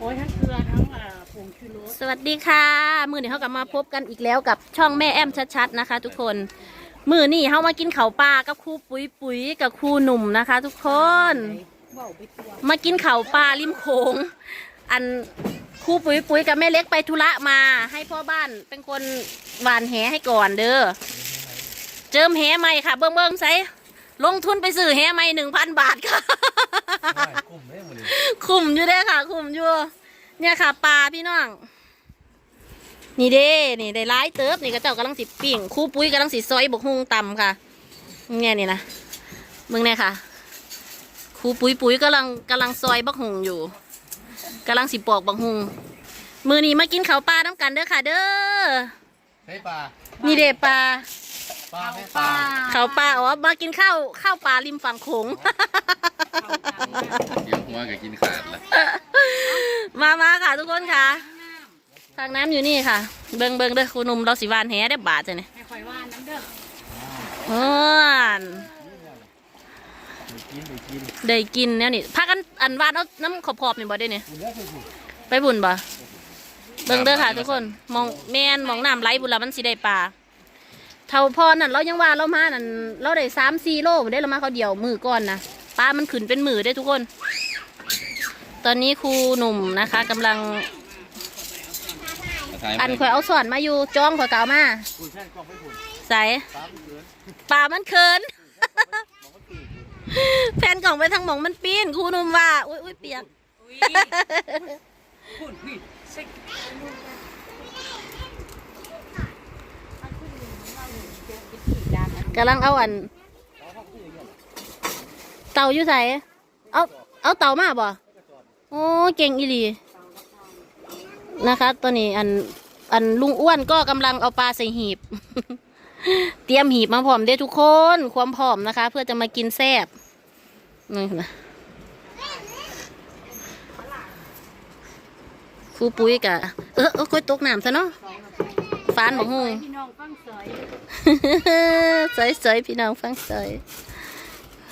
โอ้ยทั้งเกลือทั้งอ่าผงชูรสสวัสดีค่ะ มือนี้เขากลับมาพบกันอีกแล้วกับช่องแม่แอมชัดๆนะคะ ทุกคน มือนี่เขามากินเขาวปลากับครูปุ๋ยปุ๋ยกับครูหนุ่มนะคะ ทุกคน เบาไปตัวมากินเขาวปลาริมโขงอันครูปุ๋ยปุ๋ยกับแม่เล็กไปธุระมา ให้พ่อบ้านเป็นคนหวานแหให้ก่อนเด้อเจิมแหใหม่ค่ะ เบิ้งเบิ้งใส่ลงทุนไปซื้อแหใหม่หนึ่งพันบาทค่ะ คุ้มเลยหมดเลยคุมอยู่เด้อค่ะ คุมอยู่ เนี่ยค่ะปลาพี่น้อง นี่เด้นี่ได้ร้ายเติบนี่กระเจ้ากำลังสิปิ่งครู่ปุ้ยกำลังสิซอยบกฮุงตำค่ะ เนี่ยนี่นะมึงเนี่ยค่ะครูปุ้ยปุ้ยกำลังกำลังซอยบักฮุงอยู่กำลังสิปอกบักฮุงมือนี้มากินข้าวปลาน้ำกันเด้อค่ะ เด้อใช่ปลานี่เด้ปลาปลาไม่ปลา ข้าวปลาอ๋อมากินข้าวข้าวปลาริมฝั่งโขง เดี๋ยวหัวก็กินขาดละมามาค่ะทุกคนค่ะทางน้ำอยู่นี่ค่ะ เบิงเบิงเด้อคุณหนุ่มเราสิวานแหได้บาทจ้ะเนี่ยให้ข่อยว่านน้ำเด้อเอิ้นกินไปกินได้กินแล้วนี่พากันอันวานเอาน้ำขอบขอบๆนี่บ่ได้เนี่ยกินแล้วคือถูกไปบุญบ่เบิงเด้อค่ะทุกคนมองแมนมองน้ำไหลบุญละมันสิได้ปลาเท่าพอนั่นเรายังว่าเรามานั่นเราได้สามสี่โลได้เรามาเขาเดียวมือก่อนนะ ปลามันขึ้นเป็นมือได้ทุกคน ตอนนี้ครูหนุ่มนะคะกำลัง อันข่อยเอาสอนมาอยู่จ้องข่อยเก่ามาคุณแช่กล้องไม่คุณใส่ปลาไม่เกินป่ามันเคินแผ่นกล่องไปทางหมองมันปีนครูหนุ่มว่า อุ้ยอุ้ยเปียกอุ้ยพูดผิดเซ็กกำลังเอาอัน เต่าอยู่ใส่เอาเอาเต่ามาบ่โอ้เก่งอีหลีนะคะตอนนี้อันอันลุงอ้วนก็กำลังเอาปลาใส่หีบ เตรียมหีบมาพร้อมเด้อทุกคน ความพร้อมนะคะ เพื่อจะมากินแซ่บนี่นะครูปุ้ยกะเออเออค่อยตกน้ำซะเนาะฟานบอกฮูพี่น้องฟังสอยสวยสวยๆพี่น้องฟังสวย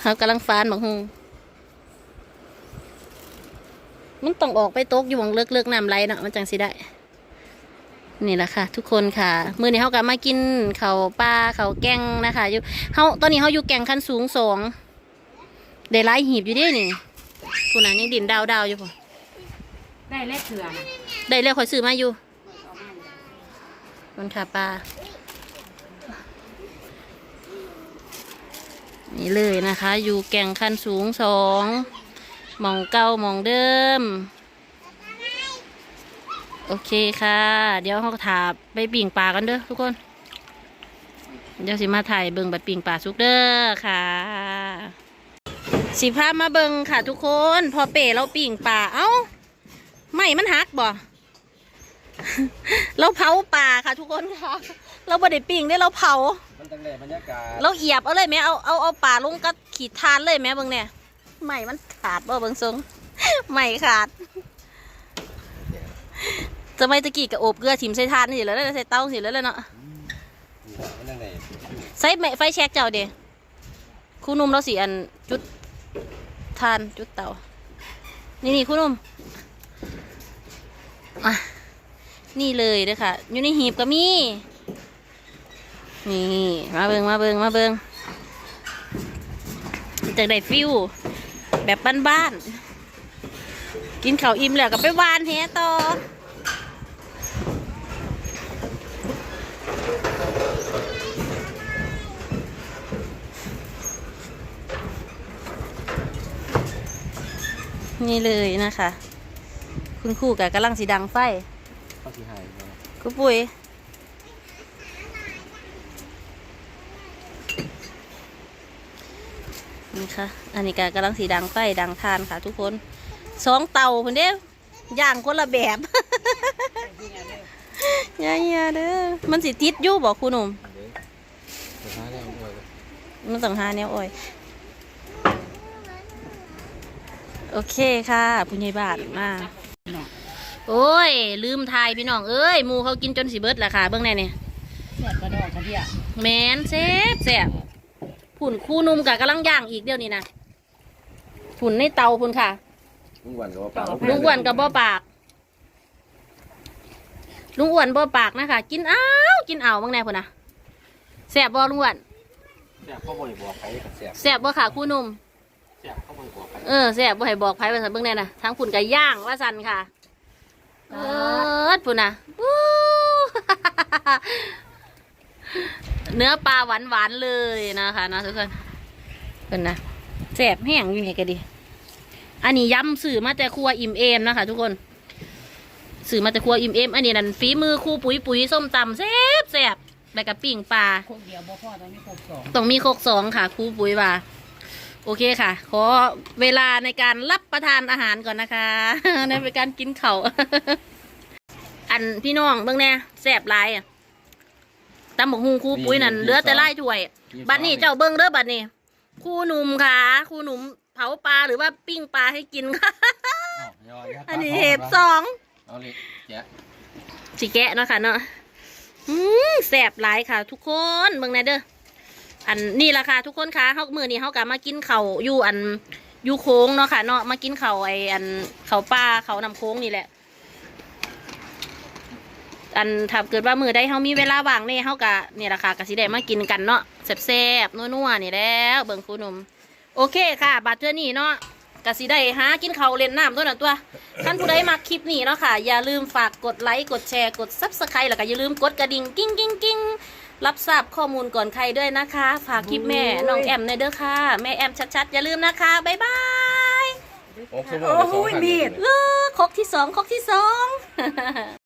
เขากำลังฟานบักฮงมันต้องออกไปตกอยู่หวังเลิกเลิกๆน้ำไหลเนาะมันจังสิได้ นี่แหละค่ะ ทุกคนค่ะ มื้อนี้เขากลับมากินเขาวปลาเขาวแกงนะคะอยู่เขาตอนนี้เขาอยู่แกงขั้นสูงสองได้หลายหีบอยู่เด้นี่คุณน่ะยังดินดาวดาวๆอยู่ป่ะได้แลกเกลือนะได้เลยคอยซื้อมาอยู่คนค่ะปลา นี่เลยนะคะ อยู่แก่งคันสูงสองหมองเก่าหมองเดิม โอเคค่ะ เดี๋ยวเขาถาไปปิ่งปลากันเด้อทุกคน เดี๋ยวสิมาถ่ายเบิงบัดปิ่งปลาสุกเด้อค่ะสิพามาเบิงค่ะทุกคน พอเป๋เราปิ่งปลาเอ้าไม่มันหักบ่เราเผาป่าค่ะทุกคนค่ะ เราบ่ได้ปิ่งได้เราเผา มันตั้งแต่บรรยากาศเราเอียบเอาเลยแม่เอาเอาเอาป่าลงก็ขีดทานเลยแม่เบิ่งเนี่ยไหมมันขาดบ่เบิ่งทรงไหมขาดจะไม่ตะกี้กับโอบเกลือถิ่มใส่ทานนี่แล้วใส่เต้าสิแล้วเลยเนาะมันตั้งแต่ใส่ไม้ไฟแช็กเจ้าเด้ครู่นุ่มเราสีอันจุดทานจุดเตานี่นี่ครู่นุ่มอะนี่เลยเด้อค่ะ อยู่ในหีบก็มี นี่มาเบิงมาเบิงมาเบิงจากได้ฟิวแบบบ้านๆกินข้าวอิ่มแล้วก็ไปวานแฮต่อนี่เลยนะคะ คุณครู่กับกำลังสีดังไฟข้าวที่หายไปคุณปุ๋ย นี่ค่ะ อันนี้ก็กำลังสีดังไฟดังทานค่ะ ทุกคนสองเตาคนเด้ย่างคนละแบบย่าย่าเด้อมันสิติดอยู่บอกคุณหนุ่มเดี๋ยวสุดท้ายแล้วเอาไว้มันต้องหาแนวอ้อยโอเคค่ะผู้ใหญ่บ้านมาโอ้ย ลืมทายพี่น้องเอ้ยหมูเขากินจนสิเบิดและค่ะ เบื้องในเนี่ยแสบกระดอกกระเดียแมนแซ่บแซ่บ ผุ่นคู่นุ่มกับกำลังย่างอีกเดี๋ยวนี้นะผุ่นในเตาพุ่นค่ะลุงวันก็ว่าปลาลุงอ้วนกับบ่ปาก ลุงอ้วนบ่ปากนะคะกินอ้าวกินเอาบ้างแน่พุ่นนะแสบบ่ลุงอ้วนแซ่บเข้าบริบอกใครกับแซ่บแสบบ่ค่ะคู่หนุ่ม แซ่บเข้าบริบอกใครเออแสบบ่ให้บอกไผว่าซั่นเบิ่งแน่น่ะทั้งพุ่นก็ย่างว่าซั่นค่ะเออพุ่นน่ะอู้ เนื้อปลาหวานหวานๆเลยนะคะเนาะทุกคนเป็นนะแสบแห้งอยู่นี่ก็ดี อันนี้ย้ำสื่อมาแต่ครัวอิ่มเอมนะคะ ทุกคนสื่อมาแต่ครัวอิ่มเอมอันนี้นั่นฝีมือครูปุ๋ยปุ๋ยส้มตำแซ่บแซ่บแล้วก็ปิ้งปลาโคกเดียวบ่พอตอนนี้โคกสองต้องมีโคกสองค่ะครูปุ๋ยว่าโอเคค่ะ ขอเวลาในการรับประทานอาหารก่อนนะคะในการกินเขาวอันพี่น้องเบิ่งแน่แซ่บหลายอะ ตำบกฮูครูปุ๋ยนั่นเหลือแต่ไล่ถ้วยบัดนี้เจ้าเบิ่งเด้อบัดนี้ครูหนุ่มค่ะครูหนุ่มเผาปลาหรือว่าปิ้งปลาให้กินค่ะอันนี้เห็บสองเอาเลยแกะสิแกะเนาะค่ะเนาะอืมแซ่บหลายค่ะ ทุกคนเบิ่งแน่เด้ออันนี่ราคาทุกคนคะเฮามือนี้เฮากะมากินเขาวอยู่อันอยู่โค้งเนาะค่ะเนาะมากินเขาวไออันเขาวปลาเขาวนำโค้งนี่แหละ อันถ้าเกิดว่ามือได้เฮามีเวลาว่างเนี่ยเฮากะเนี่ยราคากะสิได้มากินกันเนาะแซ่บๆนัวๆนี่แหล้วเบิ่งคุณหนุ่มโอเคค่ะบัตรเจอนี่เนาะกะสิได้หากินเขาวเล่นน้ำตัวนั้นตัวท่านผู้ใดมาคลิปนี้เนาะค่ะ อย่าลืมฝากกดไลค์กดแชร์กดซับสไครต์แล้วก็อย่าลืมกดกระดิ่งกิ้งกิ้งกิ้งรับทราบข้อมูลก่อนใครด้วยนะคะ ฝากคลิปแม่น้องแอมในอยเด้อค่ะ แม่แอมชัดๆ อย่าลืมนะคะบ๊ายบายโอ้โหมีดเลิกครกที่สองครกที่สอง